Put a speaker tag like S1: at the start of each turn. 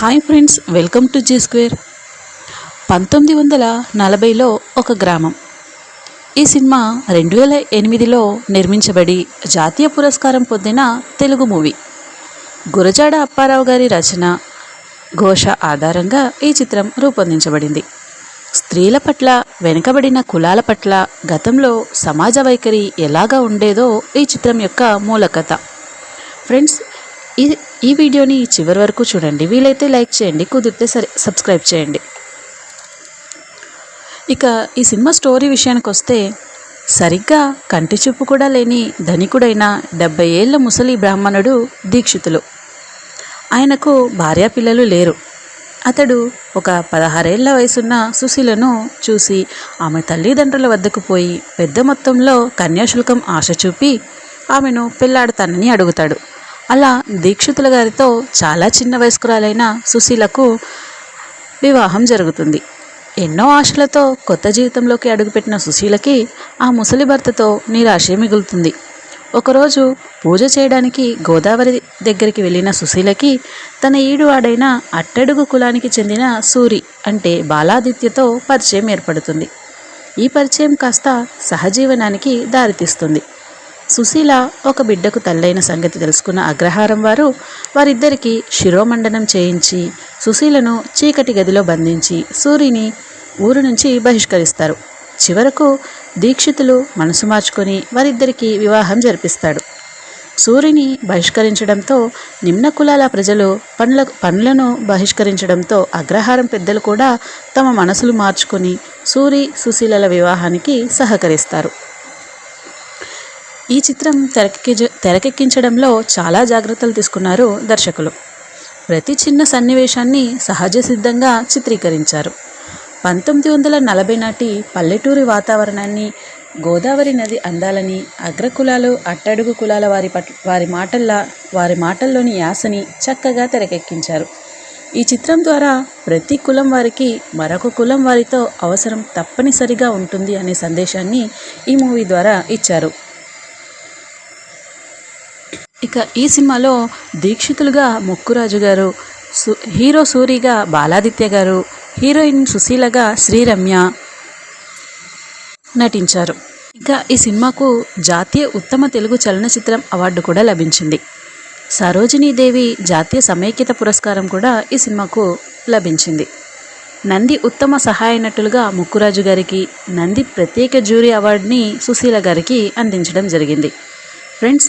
S1: Hi friends welcome to G square. పంతొమ్మిది వందల నలభైలో ఒక గ్రామం. ఈ సినిమా రెండు వేల ఎనిమిదిలో నిర్మించబడి జాతీయ పురస్కారం పొందిన తెలుగు మూవీ. గురజాడ అప్పారావు గారి రచన ఘోష ఆధారంగా ఈ చిత్రం రూపొందించబడింది. స్త్రీల పట్ల వెనుకబడిన కులాల పట్ల గతంలో సమాజ వైఖరి ఎలాగా ఉండేదో ఈ చిత్రం యొక్క మూల కథ ఫ్రెండ్స్ ఈ ఈ వీడియోని చివరి వరకు చూడండి. వీలైతే లైక్ చేయండి కుదిరితే సరే సబ్స్క్రైబ్ చేయండి. ఇక ఈ సినిమా స్టోరీ విషయానికి వస్తే సరిగ్గా కంటి చూపు కూడా లేని ధనికుడైన డెబ్బై ఏళ్ళ ముసలి బ్రాహ్మణుడు దీక్షితులు. ఆయనకు భార్యా పిల్లలు లేరు. అతడు ఒక పదహారేళ్ళ వయసున్న సుశీలను చూసి ఆమె తల్లిదండ్రుల వద్దకు పోయి పెద్ద మొత్తంలో కన్యాశుల్కం ఆశ చూపి ఆమెను పెళ్ళాడతానని అడుగుతాడు. అలా దీక్షితుల గారితో చాలా చిన్న వయస్కురాలైన సుశీలకు వివాహం జరుగుతుంది. ఎన్నో ఆశలతో కొత్త జీవితంలోకి అడుగుపెట్టిన సుశీలకి ఆ ముసలి భర్తతో నిరాశ మిగులుతుంది. ఒకరోజు పూజ చేయడానికి గోదావరి దగ్గరికి వెళ్ళిన సుశీలకి తన ఈడువాడైన అట్టడుగు కులానికి చెందిన సూరి అంటే బాలాదిత్యతో పరిచయం ఏర్పడుతుంది. ఈ పరిచయం కాస్త సహజీవనానికి దారితీస్తుంది. సుశీల ఒక బిడ్డకు తల్లైన సంగతి తెలుసుకున్న అగ్రహారం వారు వారిద్దరికీ శిరోమండనం చేయించి సుశీలను చీకటి గదిలో బంధించి సూరిని ఊరు నుంచి బహిష్కరిస్తారు. చివరకు దీక్షితులు మనసు మార్చుకొని వారిద్దరికీ వివాహం జరిపిస్తాడు. సూరిని బహిష్కరించడంతో నిమ్న కులాల ప్రజలు పనుల పనులను బహిష్కరించడంతో అగ్రహారం పెద్దలు కూడా తమ మనసులు మార్చుకొని సూరి సుశీలల వివాహానికి సహకరిస్తారు. ఈ చిత్రం తెరకెక్కి తెరకెక్కించడంలో చాలా జాగ్రత్తలు తీసుకున్నారు దర్శకులు. ప్రతి చిన్న సన్నివేశాన్ని సహజ సిద్ధంగా చిత్రీకరించారు. పంతొమ్మిది వందల నలభై నాటి పల్లెటూరి వాతావరణాన్ని గోదావరి నది అందాలని అగ్రకులాలు అట్టడుగు కులాల వారి పట్ల వారి మాటల్లా వారి మాటల్లోని యాసని చక్కగా తెరకెక్కించారు. ఈ చిత్రం ద్వారా ప్రతి కులం వారికి మరొక కులం వారితో అవసరం తప్పనిసరిగా ఉంటుంది అనే సందేశాన్ని ఈ మూవీ ద్వారా ఇచ్చారు. ఇక ఈ సినిమాలో దీక్షితులుగా ముక్కురాజు గారు సు హీరో సూరిగా బాలాదిత్య గారు హీరోయిన్ సుశీలగా శ్రీరమ్య నటించారు. ఇంకా ఈ సినిమాకు జాతీయ ఉత్తమ తెలుగు చలనచిత్రం అవార్డు కూడా లభించింది. సరోజినీదేవి జాతీయ సమైక్యత పురస్కారం కూడా ఈ సినిమాకు లభించింది. నంది ఉత్తమ సహాయ నటులుగా ముక్కురాజు గారికి నంది ప్రత్యేక జ్యూరీ అవార్డుని సుశీల గారికి అందించడం జరిగింది. ఫ్రెండ్స్